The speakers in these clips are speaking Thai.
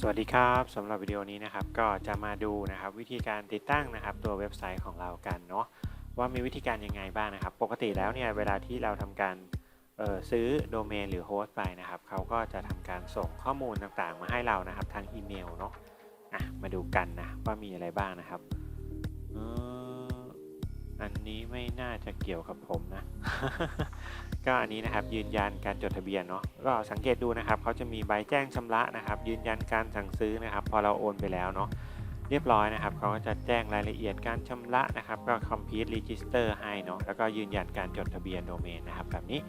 สวัสดีครับสำหรับวิดีโอนี้นะครับก็จะมาดูนะครับวิธีการติดตั้งนะครับตัวเว็บไซต์ของเรากันเนาะว่ามีวิธีการยังไงบ้างนะครับ ปกติแล้วเนี่ยเวลาที่เราทำการซื้อโดเมนหรือโฮสต์ไปนะครับเขาก็จะทำการส่งข้อมูลต่างๆ มาให้เรานะครับทางอีเมลเนาะะมาดูกันนะว่ามีอะไรบ้างนะครับ อันนี้ไม่น่าจะเกี่ยวกับผมนะ ก็อันนี้นะครับยืนยันการจดทะเบียนเนาะก็สังเกตดูนะครับเขาจะมีใบแจ้งชำระนะครับ ยืนยันการสั่งซื้อนะครับ พอเราโอนไปแล้วเนาะเรียบร้อยนะครับเขาก็จะแจ้งรายละเอียดการชำระนะครับ ก็ complete register ให้เนาะแล้วก็ยืนยันการจดทะเบียนโดเมนนะครับแบบนี้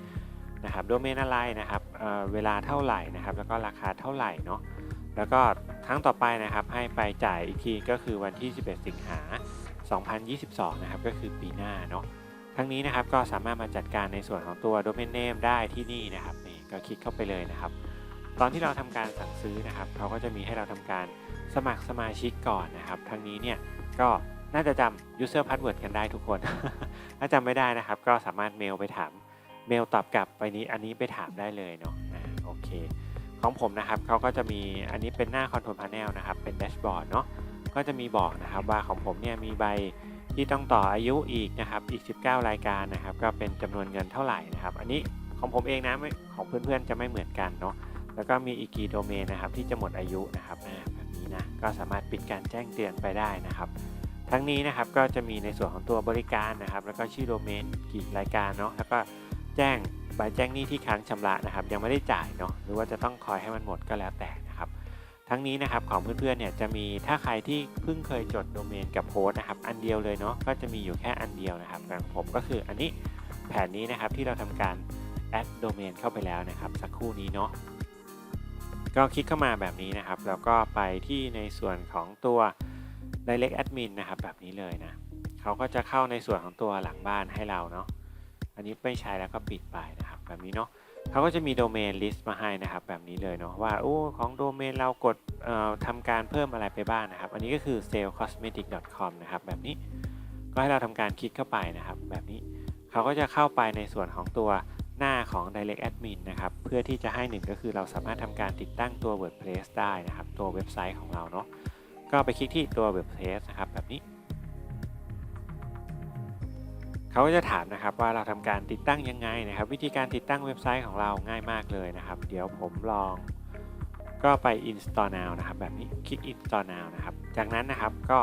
นะครับโดเมนอะไรนะครับเเวลาเท่าไหร่นะครับ แล้วก็ราคาเท่าไหร่เนาะแล้วก็ครั้งต่อไปนะครับให้ไปจ่ายอีกทีก็คือวันที่ 11 สิงหา 2022 นะครับ ก็คือปีหน้าเนาะ ทั้งนี้นะครับก็สามารถมาจัดการในส่วนของตัว Domain Name ได้ที่นี่นะครับนี่ก็คลิกเข้าไปเลยนะครับ ตอนที่เราทำการสั่งซื้อนะครับเขาก็จะมีให้เราทำการสมัครสมาชิกก่อนนะครับ ทั้งนี้เนี่ยก็น่าจะจำ user password กันได้ทุกคน ถ้าจำไม่ได้นะครับ ก็สามารถเมลไปถาม เมลตอบกลับไปนี้อันนี้ไปถามได้เลยเนาะโอเค ของผมนะครับเขาก็จะมีอันนี้เป็นหน้า Control Panel นะครับ เป็นแดชบอร์ดเนาะ ก็จะมีบอกนะครับว่าของผมเนี่ยมีใบที่ต้องต่ออายุอีกนะครับอีก 19 รายการนะครับ ก็เป็นจำนวนเงินเท่าไหร่นะครับ อันนี้ของผมเองนะไม่ของเพื่อนๆจะไม่เหมือนกันเนาะแล้วก็มีอีกกี่โดเมนนะครับที่จะหมดอายุนะครับอ่าแบบนี้นะก็สามารถปิดการแจ้งเตือนไปได้นะครับ ทั้งนี้นะครับก็จะมีในส่วนของตัวบริการนะครับ แล้วก็ชื่อโดเมนกี่รายการเนาะแล้วก็แจ้งใบแจ้งหนี้ที่ค้างชำระนะครับ ยังไม่ได้จ่ายเนาะหรือว่าจะต้องคอยให้มันหมดก็แล้วแต่ ทั้งนี้นะครับของเพื่อนๆเนี่ยจะมีถ้าใครที่เพิ่งเคยจดโดเมนกับโฮสต์นะครับอันเดียวเลยเนาะก็จะมีอยู่แค่อันเดียวนะครับอย่างผมก็คืออันนี้แผนนี้นะครับที่เราทำการแอดโดเมนเข้าไปแล้วนะครับ สักครู่นี้เนาะก็คลิกเข้ามาแบบนี้นะครับ แล้วก็ไปที่ในส่วนของตัว direct admin นะครับ แบบนี้เลยนะเขาก็จะเข้าในส่วนของตัวหลังบ้านให้เราเนาะอันนี้ไม่ใช้แล้วก็ปิดไปนะครับ แบบนี้เนาะ เขาก็จะมีโดเมนลิสต์มาให้นะครับแบบนี้เลยเนาะว่าโอ้ของโดเมนเรากดทำการเพิ่มอะไรไปบ้างนะครับ อันนี้ก็คือ salescosmetic.com นะครับแบบนี้ก็ให้เราทำการคลิกเข้าไปนะครับ แบบนี้เขาก็จะเข้าไปในส่วนของตัวหน้าของ direct admin นะครับ เพื่อที่จะให้หนึ่งก็คือเราสามารถทำการติดตั้งตัว WordPress ได้นะครับ ตัวเว็บไซต์ของเราเนาะก็ไปคลิกที่ตัว WordPress นะครับแบบนี้ เขาก็จะถามนะครับว่าเราทำการติดตั้งยังไงนะครับ วิธีการติดตั้งเว็บไซต์ของเราง่ายมากเลยนะครับ เดี๋ยวผมลอง ก็ไป install now นะครับแบบนี้คลิก install now นะครับจากนั้นนะครับก็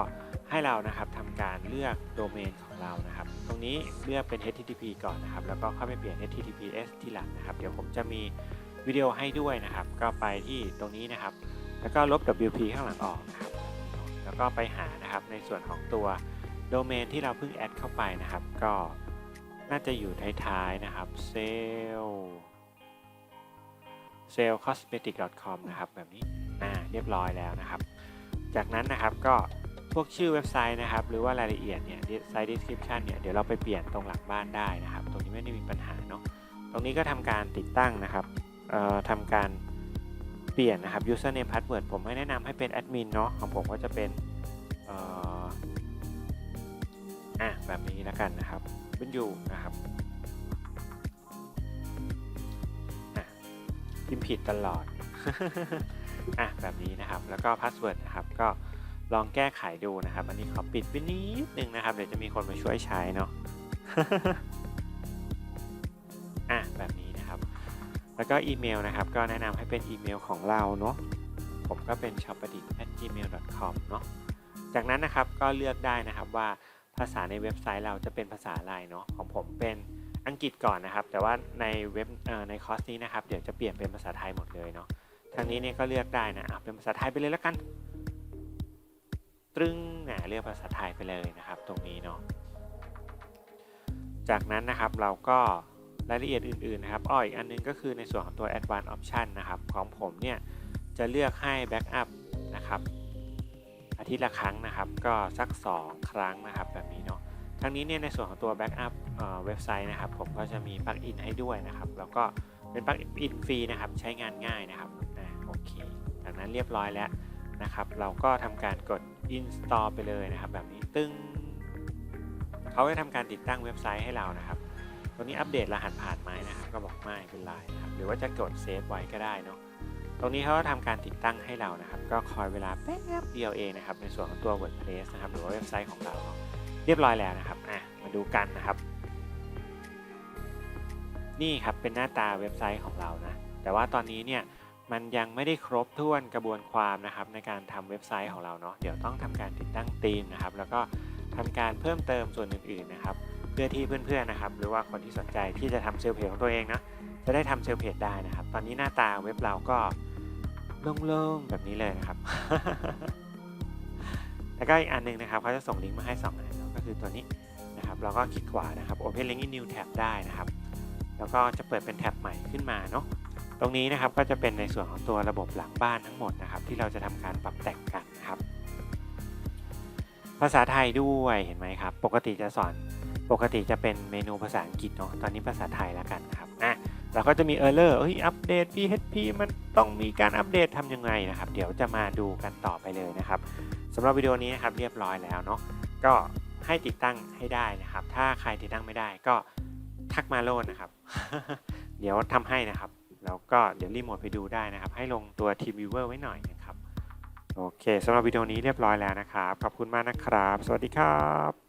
ให้เรานะครับทำการเลือกโดเมนของเรานะครับ ตรงนี้เลือกเป็น http ก่อนนะครับ แล้วก็เข้าไปเปลี่ยน https ที่หลังนะครับ เดี๋ยวผมจะมีวิดีโอให้ด้วยนะครับ ก็ไปที่ตรงนี้นะครับ แล้วก็ลบ wp ข้างหลังออกนะครับ แล้วก็ไปหานะครับในส่วนของตัว โดเมนที่เราเพิ่งแอดเข้าไปนะครับ ก็น่าจะอยู่ท้ายๆนะครับ sale salescosmetic.com นะครับ แบบนี้อ่าเรียบร้อยแล้วนะครับ จากนั้นนะครับก็พวกชื่อเว็บไซต์นะครับ หรือว่ารายละเอียดเนี่ยไซต์ description เนี่ยเดี๋ยวเราไปเปลี่ยนตรงหลังบ้านได้นะครับ ตรงนี้ไม่ได้มีปัญหาเนาะตรงนี้ก็ทำการติดตั้งนะครับเอ่อทำการเปลี่ยนนะครับ username password ผมไม่แนะนำให้เป็นแอดมินเนาะของผมก็จะเป็นเอ่อ อะแบบนี้แล้วกันนะครับเป็นอยู่นะครับอะพิมพ์ผิดตลอดอะแบบนี้นะครับแล้วก็พาสเวิร์ดนะครับก็ลองแก้ไขดูนะครับ อันนี้ขอปิดไปนิดนึงนะครับเดี๋ยวจะมีคนมาช่วยใช้เนาะอะแบบนี้นะครับ แล้วก็อีเมลนะครับ ก็แนะนำให้เป็นอีเมลของเราเนาะผมก็เป็น s h o p p a d i t gmail.com เนาะจากนั้นนะครับก็เลือกได้นะครับว่า ภาษาในเว็บไซต์เราจะเป็นภาษาอะไรเนาะของผมเป็นอังกฤษก่อนนะครับ แต่ว่าในเว็บในคอร์สนี้นะครับเดี๋ยวจะเปลี่ยนเป็นภาษาไทยหมดเลยเนาะทางนี้เนี่ยก็เลือกได้นะอะเป็นภาษาไทยไปเลยแล้วกัน ตรึงนะเลือกภาษาไทยไปเลยนะครับ ตรงนี้เนาะจากนั้นนะครับเราก็รายละเอียดอื่นๆนะครับอ้ออีกอันนึงก็คือในส่วนของตัว Advanced Option นะครับ ของผมเนี่ยจะเลือกให้ Backup นะครับ อาทิตย์ละครั้งนะครับ ก็สัก 2 ครั้งนะครับ แบบนี้เนาะทั้งนี้เนี่ยในส่วนของตัว Backup เอ่อเว็บไซต์นะครับ ผมก็จะมีปลั๊กอินให้ด้วยนะครับ แล้วก็เป็นปลั๊กอินฟรีนะครับ ใช้งานง่ายนะครับอ่าโอเคจากนั้นเรียบร้อยแล้วนะครับ เราก็ทำการกด install ไปเลยนะครับ แบบนี้ตึ้งเขาจะทำการติดตั้งเว็บไซต์ให้เรานะครับตรงนี้อัปเดตรหัสผ่านไหมนะครับ ก็บอกไม่เป็นไรนะครับ หรือว่าจะกดเซฟไว้ก็ได้เนาะ ตรงนี้เขาก็ทำการติดตั้งให้เรานะครับ ก็คอยเวลาแป๊บเดียวเองนะครับ ในส่วนของตัว WordPress นะครับ หรือว่าเว็บไซต์ของเราเรียบร้อยแล้วนะครับอะมาดูกันนะครับ นี่ครับเป็นหน้าตาเว็บไซต์ของเรานะ แต่ว่าตอนนี้เนี่ยมันยังไม่ได้ครบถ้วนกระบวนความนะครับ ในการทำเว็บไซต์ของเราเนาะเดี๋ยวต้องทำการติดตั้งธีมนะครับ แล้วก็ทำการเพิ่มเติมส่วนอื่นๆนะครับ เพื่อที่เพื่อนๆนะครับ หรือว่าคนที่สนใจที่จะทำเซลล์เพจของตัวเองนะจะได้ทำเซลล์เพจได้นะครับ ตอนนี้หน้าตาเว็บเราก็ โล่งๆแบบนี้เลยนะครับ แล้วก็อีกอันหนึงนะครับเขาจะส่งลิงก์มาให้2อันะก็คือตัวนี้นะครับ เราก็คลิกขวานะครับ Open Link in New Tab ได้นะครับ แล้วก็จะเปิดเป็นแท็บใหม่ขึ้นมาเนาะตรงนี้นะครับก็จะเป็นในส่วนของตัวระบบหลังบ้านทั้งหมดนะครับ ที่เราจะทำการปรับแต่งกันนะครับ ภาษาไทยด้วยเห็นไหมครับ ปกติจะสอนปกติจะเป็นเมนูภาษาอังกฤษเนาะตอนนี้ภาษาไทยแล้วกันครับ เราก็จะมี Error เฮ้ยอัปเดต PHP มันต้องมีการอัปเดตทำยังไงนะครับ เดี๋ยวจะมาดูกันต่อไปเลยนะครับสำหรับวิดีโอนี้นะครับเรียบร้อยแล้วเนาะก็ให้ติดตั้งให้ได้นะครับ ถ้าใครติดตั้งไม่ได้ก็ทักมาโลดนะครับ เดี๋ยวทำให้นะครับ แล้วก็เดี๋ยวรีโมทไปดูได้นะครับ ให้ลงตัว Team Viewer ไว้หน่อยนะครับ โอเคสำหรับวิดีโอนี้เรียบร้อยแล้วนะครับ ขอบคุณมากนะครับ สวัสดีครับ